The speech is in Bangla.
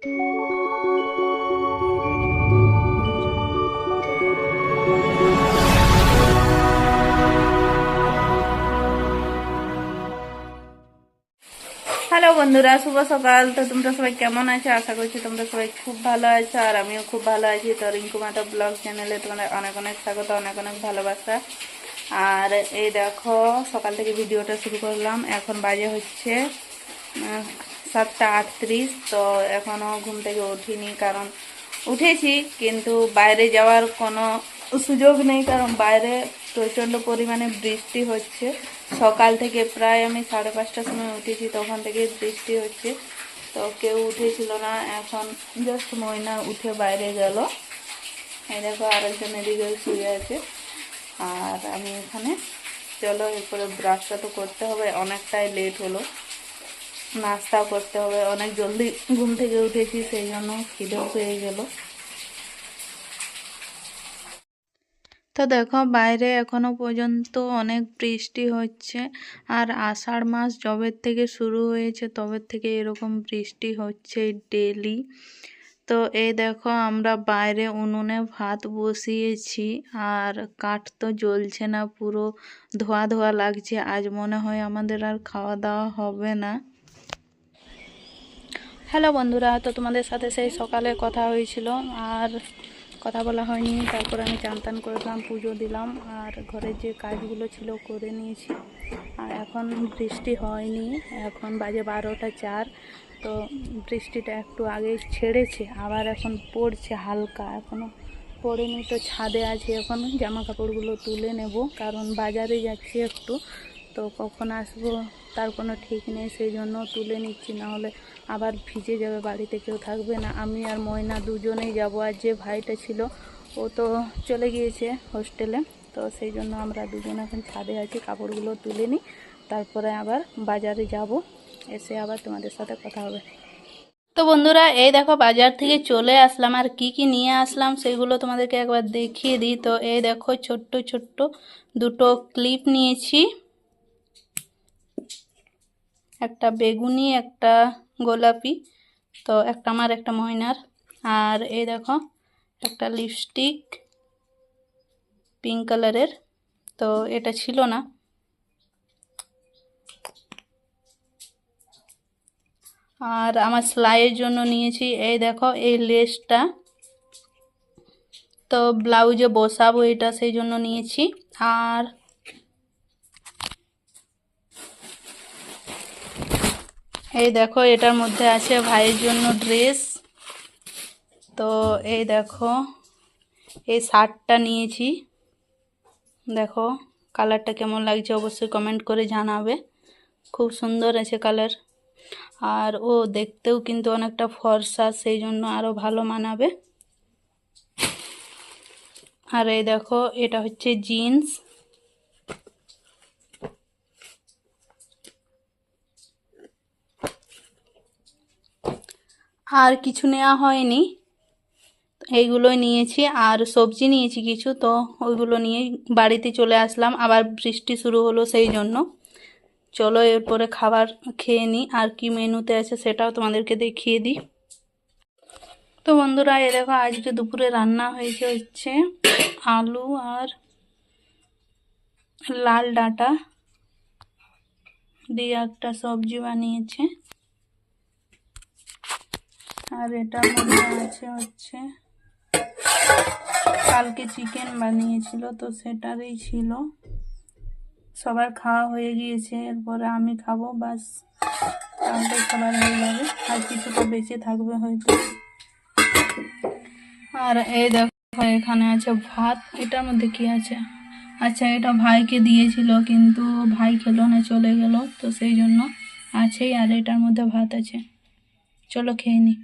হ্যালো বন্ধুরা, শুভ সকাল। তো তোমরা সবাই কেমন আছো? আশা করছি তোমরা সবাই খুব ভালো আছো, আর আমিও খুব ভালো আছি। তো রিঙ্কু মাতা ব্লগ চ্যানেলে তোমাদের অনেক অনেক স্বাগত, অনেক অনেক ভালোবাসা। আর এই দেখো, সকাল থেকে ভিডিওটা শুরু করলাম। এখন বাজে হচ্ছে সাতটা আটত্রিশ, তো এখনও ঘুম থেকে উঠিনি কারণ উঠেছি, কিন্তু বাইরে যাওয়ার কোনো সুযোগ নেই কারণ বাইরে প্রচণ্ড পরিমাণে বৃষ্টি হচ্ছে। সকাল থেকে প্রায় আমি সাড়ে পাঁচটার সময় উঠেছি, তখন থেকে বৃষ্টি হচ্ছে, তো কেউ উঠেছিল না। এখন জাস্ট ময়না উঠে বাইরে গেল। এই দেখো আরেকজন এদিকে শুয়ে আছে। আর আমি এখানে, চলো এরপরে ব্রাশটা তো করতে হবে, অনেকটাই লেট হলো। নাস্তাও করতে হবে। অনেক জলদি ঘুম থেকে উঠেছি, সেই জন্য খিদেও পেয়ে গেল। তো দেখো, বাইরে এখনও পর্যন্ত অনেক বৃষ্টি হচ্ছে আর আষাঢ় মাস যবে থেকে শুরু হয়েছে তবে থেকে এরকম বৃষ্টি হচ্ছে ডেলি তো এই দেখো, আমরা বাইরে উনুনে ভাত বসিয়েছি আর কাঠ তো জ্বলছে না, পুরো ধোয়া ধোয়া লাগছে। আজ মনে হয় আমাদের আর খাওয়া দাওয়া হবে না। হ্যালো বন্ধুরা, তো তোমাদের সাথে সেই সকালে কথা হয়েছিল, আর কথা বলা হয়নি, তারপর আমি চান করলাম পুজো দিলাম, আর ঘরের যে কাজগুলো ছিল করে নিয়েছি। আর এখন বৃষ্টি হয়নি, এখন বাজে বারোটা চার, তো বৃষ্টিটা একটু আগে ছেড়েছে, আবার এখন পড়ছে হালকা এখনও পড়েনি তো ছাদে আছে, এখন জামা কাপড়গুলো তুলে নেব, কারণ বাজারে যাচ্ছি একটু। তো কখন আসব তার কোনো ঠিক নেই, সেই জন্য তুলে নিচ্ছি না হলে আবার ভিজে যাবে, বাড়িতে কেউ থাকবে না। আমি আর ময়না দুজনেই যাব। আর যে ভাইটা ছিল, ও তো চলে গিয়েছে হোস্টেলে। তো সেই জন্য আমরা দুজন এখন ছাদে আছি, কাপড়গুলো তুলে নিই, তারপরে আবার বাজারে যাব। এসে আবার তোমাদের সাথে কথা হবে। তো বন্ধুরা, এই দেখো বাজার থেকে চলে আসলাম। আর কি কি নিয়ে আসলাম সেগুলো তোমাদেরকে একবার দেখিয়ে দিই। তো এই দেখো ছোট্ট ছোট্ট দুটো ক্লিপ নিয়েছি। একটা বেগুনি, একটা গোলাপি, তো একটা আমার, একটা ময়নার। আর এই দেখো, একটা লিপস্টিক পিঙ্ক কালারের, তো এটা ছিল না। আর আমার সেলাইয়ের জন্য নিয়েছি, এই দেখো, এই লেসটা। তো ব্লাউজে বসাবো এটা, সেই জন্য নিয়েছি। আর এই দেখো, এটার মধ্যে আছে ভাইয়ের জন্য ড্রেস। তো এই দেখো, এই শার্টটা নিয়েছি। দেখো, কালারটা কেমন লাগছে অবশ্যই কমেন্ট করে জানাবে। খুব সুন্দর আছে কালার। আর ও দেখতেও কিন্তু অনেকটা ফর্সা, সেই জন্য আরও ভালো মানাবে। আর এই দেখো, এটা হচ্ছে জিন্স। আর কিছু নেওয়া হয়নি। এইগুলোই নিয়েছি। আর সবজি নিয়েছি কিছু, তো ওইগুলো নিয়ে বাড়িতে চলে আসলাম। আবার বৃষ্টি শুরু হলো সেই জন্য। চলো এরপরে খাবার খেয়ে নিই। আর কি মেনুতে আছে সেটাও তোমাদেরকে দেখিয়ে দিই। তো বন্ধুরা, এ দেখো, আজকে দুপুরে রান্না হয়েছে হচ্ছে আলু আর লাল ডাঁটা দিয়ে একটা সবজি বানিয়েছে। আর এটার মধ্যে আছে হচ্ছে কালকে চিকেন বানিয়েছিল, তো সেটারই ছিল। সবার খাওয়া হয়ে গিয়েছে, এরপরে আমি খাব, বাস তাহলে সবার হয়ে যাবে। আর কিছুটা বেঁচে থাকবে হয়তো। আর এই দেখো, এখানে আছে ভাত। এটার মধ্যে কি আছে? আচ্ছা এটা ভাইকে দিয়েছিল, কিন্তু ভাই খেলো না, চলে গেল, তো সেই জন্য আছেই, আর এটার মধ্যে ভাত আছে। চলো খেয়ে নিই